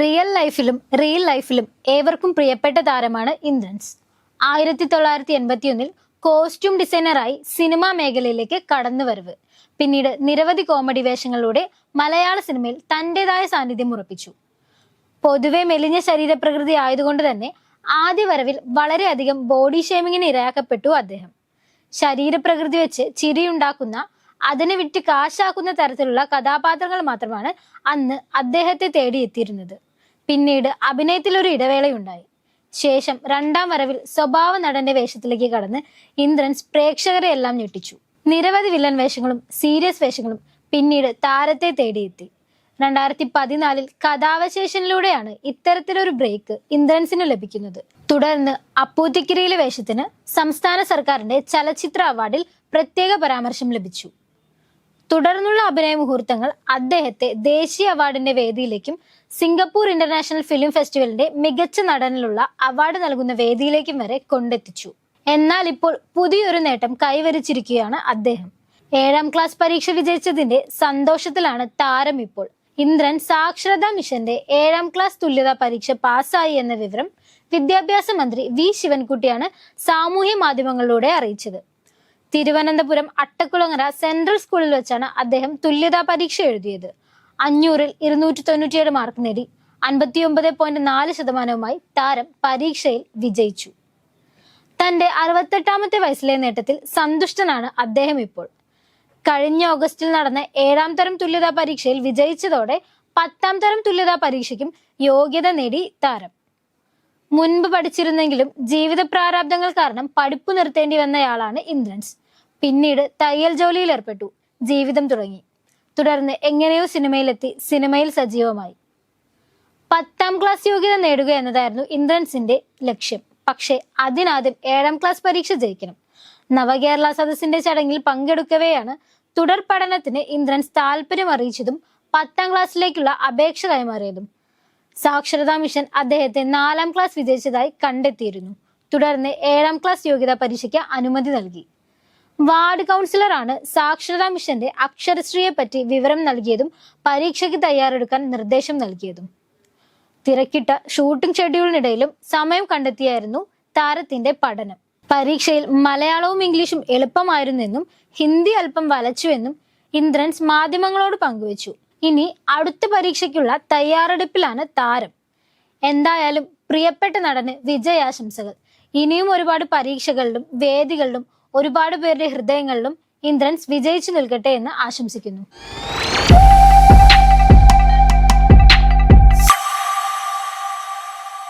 Real ലൈഫിലും real ലൈഫിലും ഏവർക്കും പ്രിയപ്പെട്ട താരമാണ് ഇന്ദ്രൻസ്. ആയിരത്തി തൊള്ളായിരത്തി എൺപത്തിയൊന്നിൽ കോസ്റ്റ്യൂം ഡിസൈനറായി സിനിമാ മേഖലയിലേക്ക് കടന്നുവരവ്. പിന്നീട് നിരവധി കോമഡി വേഷങ്ങളിലൂടെ മലയാള സിനിമയിൽ തന്റെതായ സാന്നിധ്യം ഉറപ്പിച്ചു. പൊതുവെ മെലിഞ്ഞ ശരീരപ്രകൃതി ആയതുകൊണ്ട് തന്നെ ആദ്യ വരവിൽ വളരെയധികം ബോഡി ഷേമിങ്ങിന് ഇരയാക്കപ്പെട്ടു അദ്ദേഹം. ശരീരപ്രകൃതി വെച്ച് ചിരിയുണ്ടാക്കുന്ന അതിനെ വിറ്റ് കാശാക്കുന്ന തരത്തിലുള്ള കഥാപാത്രങ്ങൾ മാത്രമാണ് അന്ന് അദ്ദേഹത്തെ തേടിയെത്തിയിരുന്നത്. പിന്നീട് അഭിനയത്തിൽ ഒരു ഇടവേളയുണ്ടായി. ശേഷം രണ്ടാം വരവിൽ സ്വഭാവ നടന്റെ വേഷത്തിലേക്ക് കടന്ന് ഇന്ദ്രൻസ് പ്രേക്ഷകരെ എല്ലാം ഞെട്ടിച്ചു. നിരവധി വില്ലൻ വേഷങ്ങളും സീരിയസ് വേഷങ്ങളും പിന്നീട് താരത്തെ തേടിയെത്തി. രണ്ടായിരത്തി പതിനാലിൽ കഥാവശേഷനിലൂടെയാണ് ഇത്തരത്തിലൊരു ബ്രേക്ക് ഇന്ദ്രൻസിന് ലഭിക്കുന്നത്. തുടർന്ന് അപ്പൂത്തിക്കിരിയിലെ വേഷത്തിന് സംസ്ഥാന സർക്കാരിന്റെ ചലച്ചിത്ര അവാർഡിൽ പ്രത്യേക പരാമർശം ലഭിച്ചു. തുടർന്നുള്ള അഭിനയ മുഹൂർത്തങ്ങൾ അദ്ദേഹത്തെ ദേശീയ അവാർഡിന്റെ വേദിയിലേക്കും സിംഗപ്പൂർ ഇന്റർനാഷണൽ ഫിലിം ഫെസ്റ്റിവലിന്റെ മികച്ച നടനിലുള്ള അവാർഡ് നൽകുന്ന വേദിയിലേക്കും വരെ കൊണ്ടെത്തിച്ചു. എന്നാൽ ഇപ്പോൾ പുതിയൊരു നേട്ടം കൈവരിച്ചിരിക്കുകയാണ് അദ്ദേഹം. ഏഴാം ക്ലാസ് പരീക്ഷ വിജയിച്ചതിന്റെ സന്തോഷത്തിലാണ് താരം ഇപ്പോൾ. ഇന്ദ്രൻ സാക്ഷരതാ മിഷന്റെ ഏഴാം ക്ലാസ് തുല്യതാ പരീക്ഷ പാസ്സായി എന്ന വിവരം വിദ്യാഭ്യാസ മന്ത്രി വി ശിവൻകുട്ടിയാണ് സാമൂഹ്യ മാധ്യമങ്ങളിലൂടെ അറിയിച്ചത്. തിരുവനന്തപുരം അട്ടക്കുളങ്ങര സെൻട്രൽ സ്കൂളിൽ വെച്ചാണ് അദ്ദേഹം തുല്യതാ പരീക്ഷ എഴുതിയത്. അഞ്ഞൂറിൽ ഇരുന്നൂറ്റി തൊണ്ണൂറ്റിയേഴ് മാർക്ക് നേടി. അൻപത്തിയൊമ്പത് പോയിന്റ് നാല് ശതമാനവുമായി താരം പരീക്ഷയിൽ വിജയിച്ചു. തന്റെ അറുപത്തെട്ടാമത്തെ വയസ്സിലെ നേട്ടത്തിൽ സന്തുഷ്ടനാണ് അദ്ദേഹം ഇപ്പോൾ. കഴിഞ്ഞ ഓഗസ്റ്റിൽ നടന്ന ഏഴാം തരം തുല്യതാ പരീക്ഷയിൽ വിജയിച്ചതോടെ പത്താം തരം തുല്യതാ പരീക്ഷയ്ക്കും യോഗ്യത നേടി താരം. മുൻപ് പഠിച്ചിരുന്നെങ്കിലും ജീവിത പ്രാരാബ്ദങ്ങൾ കാരണം പഠിപ്പ് നിർത്തേണ്ടി വന്നയാളാണ് ഇന്ദ്രൻസ്. പിന്നീട് തയ്യൽ ജോലിയിൽ ഏർപ്പെട്ടു. ജീവിതം തുടങ്ങി. തുടർന്ന് എങ്ങനെയോ സിനിമയിലെത്തി. സിനിമയിൽ സജീവമായി. പത്താം ക്ലാസ് യോഗ്യത നേടുക എന്നതായിരുന്നു ഇന്ദ്രൻസിന്റെ ലക്ഷ്യം. പക്ഷേ അതിനാദ്യം ഏഴാം ക്ലാസ് പരീക്ഷ ജയിക്കണം. നവകേരള സദസ്സിന്റെ ചടങ്ങിൽ പങ്കെടുക്കവെയാണ് തുടർ പഠനത്തിന് ഇന്ദ്രൻസ് താല്പര്യം അറിയിച്ചതും പത്താം ക്ലാസ്സിലേക്കുള്ള അപേക്ഷ കൈമാറിയതും സാക്ഷരതാ മിഷൻ അദ്ദേഹത്തെ നാലാം ക്ലാസ് വിജയിച്ചതായി കണ്ടെത്തിയിരുന്നു. തുടർന്ന് ഏഴാം ക്ലാസ് യോഗ്യതാ പരീക്ഷയ്ക്ക് അനുമതി നൽകി. വാർഡ് കൗൺസിലറാണ് സാക്ഷരതാ മിഷന്റെ അക്ഷരശ്രീയെ പറ്റി വിവരം നൽകിയതും പരീക്ഷയ്ക്ക് തയ്യാറെടുക്കാൻ നിർദ്ദേശം നൽകിയതും. തിരക്കിട്ട ഷൂട്ടിംഗ് ഷെഡ്യൂളിനിടയിലും സമയം കണ്ടെത്തിയായിരുന്നു താരത്തിന്റെ പഠനം. പരീക്ഷയിൽ മലയാളവും ഇംഗ്ലീഷും എളുപ്പമായിരുന്നെന്നും ഹിന്ദി അല്പം വലച്ചുവെന്നും ഇന്ദ്രൻസ് മാധ്യമങ്ങളോട് പങ്കുവച്ചു. ഇനി അടുത്ത പരീക്ഷയ്ക്കുള്ള തയ്യാറെടുപ്പിലാണ് താരം. എന്തായാലും പ്രിയപ്പെട്ട നടന് വിജയാശംസകൾ. ഇനിയും ഒരുപാട് പരീക്ഷകളിലും വേദികളിലും ഒരുപാട് പേരുടെ ഹൃദയങ്ങളിലും ഇന്ദ്രൻസ് വിജയിച്ചു നിൽക്കട്ടെ എന്ന് ആശംസിക്കുന്നു.